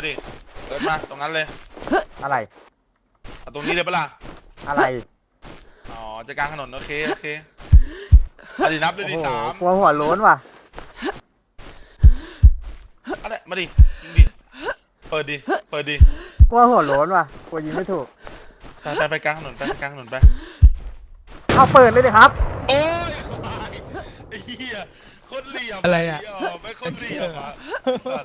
มาดิเดินมาตรงนั้นเลยอะไร เอาตรงนี้เลยปะล่ะ อะไรอ๋อจะกลางถนนโอเคโอเคเอาดินับเลยโอ้ดิโหสามกลัวหัวโล้นว่ะ เอะไรมาดิยิงดิ เปิดดิ เปิดดิ กลัวหัวโล้นว่ะ กลัวยิงไม่ถูก ไปไปไปกลางถนนไปกลางถนนไป เอาเปิดเลยดิครับ โอ้ยไอ้เหี้ยโคนเหลี่ยมอะไรอะเหี้ยไม่โคนเหลี่ยมอะ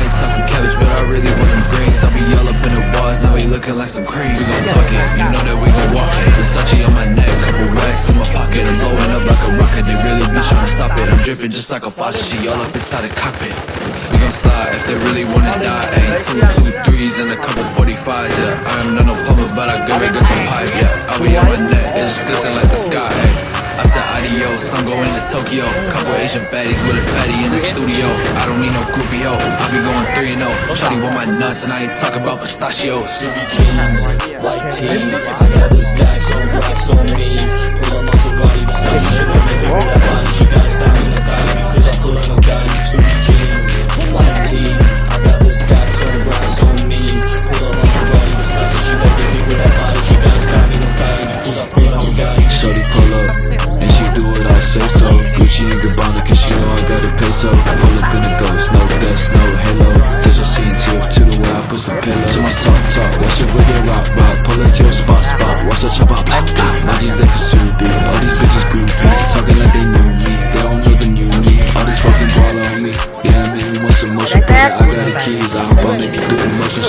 now we looking like some cream. We gon' talk it, you know that we gon' walk it. Versace on my neck, couple racks in my pocket. I'm blowing up like a rocket, they really be trying to stop it. I'm dripping just like a faucet, she all up inside the cockpit. We gon' slide if they really wanna die. Ayy, two, two, threes Asian baddies with a fatty in the studio. I don't need no groupie hoe. I be going 3 and 0. Shawty want my nuts, and I ain't talking about pistachios. Subi jeans, white tee. I got the stacks on rocks on me. Pull up Maserati, Versace. She let me with that body. She got styling on thigh because I pull up no guy. Subi jeans, white tee. Got a peso. Pull up in a ghost, no death, no halo. This will see to to the way I put some pillow. To my talk talk, watch it with it rock rock. Pull it to your spot spot, watch her chop out pop pop. My jeans like a Subi, all these bitches groupies. Talking like they knew me, they don't know the new me. All this fucking ball on me, yeah, I mean, we want some motion. Put it, I got the keys, I hope I make it the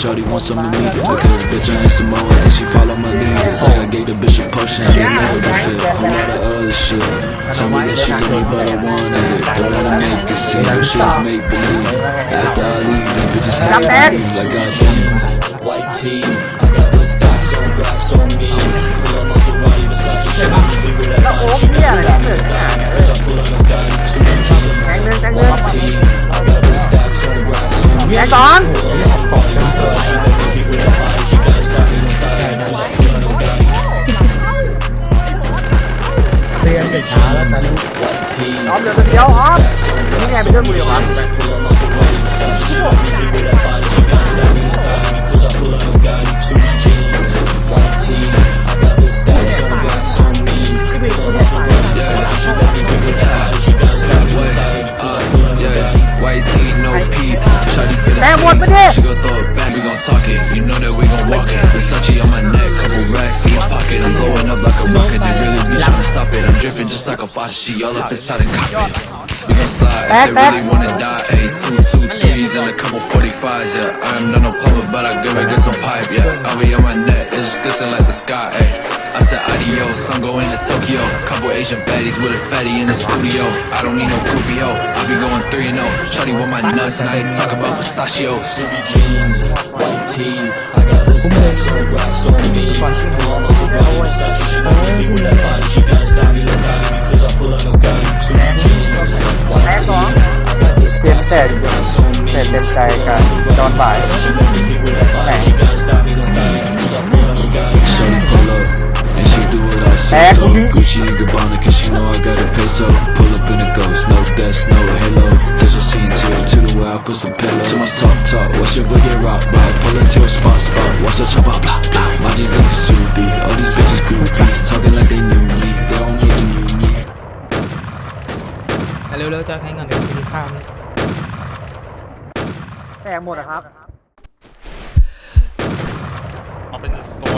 shorty want some of me. Because bitch I ain't Samoa and she follow my lead. It's like I gave the bitch a potion, I didn't know what to A lot of other shit. Tell me that she can me but I want it Don't wanna make it seem like she was make believe. After I leave these bitches hate me like I damn White tee, I got the stocks on blocks on me. Pull up Maserati Versace, she got me with that line She got me with that line, cause I pull up a gun White tee, I got the stocks on blocks on me. แล้วตอนนี้ ออมเดี๋ยวคนเดียวออมนี่ไงเป็นเรื่องมือวะ Uh, yeah, white tee, no peep. Shawty fit Damn, what for this? She gon' throw it back, we gon' talk it. You know that we gon' walk it. Versace on my neck, couple racks in my pocket. I'm blowing up like a rocket. They really be trying to stop it. I'm dripping just like a faucet. She all up inside the cockpit. We gon' slide if they really wanna die. Ayy, two, two, threes and a couple 45s. Yeah, I am not no plumber, but I give it good some pipe. Yeah, I'll be on my neck, it's just glisten like the sky. Ayy. I said adios, I'm going to Tokyo. Couple Asian baddies with a fatty in the studio. I don't need no groupie hoe. I be going 3 and 0. Shawty want my nuts, and I ain't talking about pistachios. Subi jeans, white tee. I got the stacks on rocks on me. Pull up Maserati, Versace. She let me with that body. She got styling on thigh because I pull up no guy. Subi jeans, white tee. I got the เตรียม stacks แต่ on rocks on me. แต่เต็มใจกันตอนบ่าย She let me do what I say Eh, so. Gucci. Gucci and Gabbana, cause she know I got a peso. Pull up in a ghost, no death, no halo. This will see to to the way I put some pillow. To my talk talk, watch your boogie rock rock. Pull it to your spot spot, watch her chop out blah blah. My jeans like a Subi, all these bitches groupies talking like they knew me. They don't even knew me. เร็วๆจะให้เงินเดี๋ยวกินข้าวนี่ แตกหมดอะครับ เอาเป็นตัว